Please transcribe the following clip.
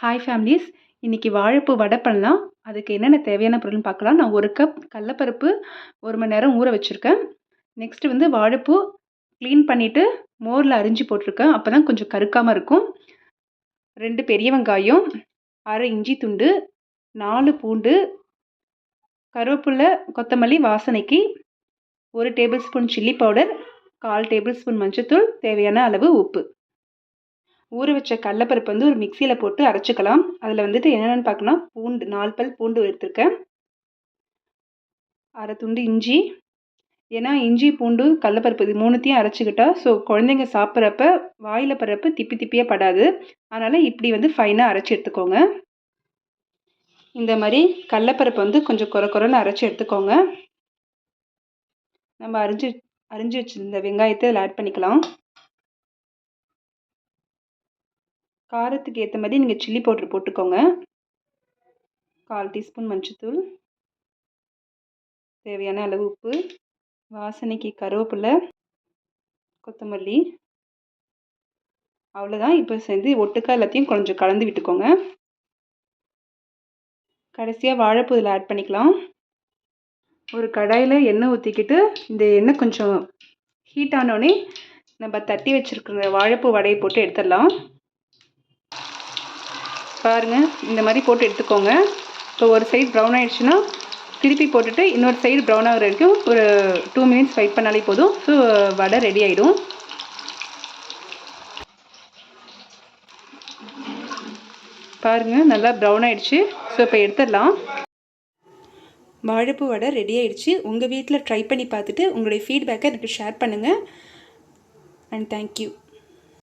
Hi families இன்றைக்கி வாழைப்பூ வடை பண்ணலாம். அதுக்கு என்னென்ன தேவையான பொருள்னு பார்க்கலாம். நான் ஒரு கப் கடலப்பருப்பு ஒரு மணி நேரம் ஊற வச்சுருக்கேன். நெக்ஸ்ட்டு வந்து வாழைப்பூ க்ளீன் பண்ணிவிட்டு மோரில் அரிஞ்சு போட்டிருக்கேன். அப்போ தான் கொஞ்சம் கருக்காமல் இருக்கும். ரெண்டு பெரிய வெங்காயம் அரை இஞ்சி துண்டு நாலு பூண்டு கருவேப்பில்லை கொத்தமல்லி வாசனைக்கு ஒரு டேபிள் ஸ்பூன் சில்லி பவுடர் கால் டேபிள் ஸ்பூன் மஞ்சத்தூள் தேவையான அளவு உப்பு. ஊற வச்ச கடலப்பருப்பு வந்து ஒரு மிக்சியில் போட்டு அரைச்சிக்கலாம். அதில் வந்துட்டு என்னென்னு பார்க்கணும்னா பூண்டு நாலு பல் பூண்டு எடுத்திருக்கேன். அரை துண்டு இஞ்சி. ஏன்னா இஞ்சி பூண்டு கடலப்பருப்பு இது மூணுத்தையும் அரைச்சிக்கிட்டா ஸோ குழந்தைங்க சாப்பிட்றப்ப வாயில் படுறப்ப திப்பி திப்பியே படாது. அதனால் இப்படி வந்து ஃபைனாக அரைச்சி எடுத்துக்கோங்க. இந்த மாதிரி கடலப்பருப்பு வந்து கொஞ்சம் குறை குறைன்னு அரைச்சி எடுத்துக்கோங்க. நம்ம அரிஞ்சு அரிஞ்சு வச்சுருந்த வெங்காயத்தை அதில் ஆட் பண்ணிக்கலாம். காரத்துக்கு ஏற்ற மாதிரி நீங்கள் சில்லி பவுட்ரு போட்டுக்கோங்க. கால் டீஸ்பூன் மஞ்சத்தூள். தேவையான அளவு உப்பு. வாசனைக்கு கருவேப்பிலை. கொத்தமல்லி. அவ்வளோதான் இப்போ சேர்ந்து ஒட்டுக்கா எல்லாத்தையும் கொஞ்சம் கலந்து விட்டுக்கோங்க. கடைசியாக வாழைப்பூ இதில் ஆட் பண்ணிக்கலாம். ஒரு கடாயில் எண்ணெய் ஊற்றிக்கிட்டு இந்த எண்ணெய் கொஞ்சம் ஹீட் ஆனோடனே நம்ம தட்டி வச்சுருக்கிற வாழைப்பூ வடையை போட்டு எடுத்துடலாம். பாருங்கள் இந்த மாதிரி போட்டு எடுத்துக்கோங்க. இப்போ ஒரு சைடு ப்ரௌன் ஆகிடுச்சுன்னா திருப்பி போட்டுட்டு இன்னொரு சைடு ப்ரௌன் ஆகிற வரைக்கும் ஒரு டூ மினிட்ஸ் வெயிட் பண்ணாலே போதும். ஸோ வடை ரெடி ஆகிடும் பாருங்கள் நல்லா ப்ரௌன் ஆகிடுச்சு ஸோ இப்போ எடுத்துடலாம். வாழைப்பூ வடை ரெடி ஆகிடுச்சு உங்கள் வீட்டில் ட்ரை பண்ணி பார்த்துட்டு உங்களுடைய ஃபீட்பேக்கை எனக்கு ஷேர் பண்ணுங்கள் அண்ட் தேங்க்யூ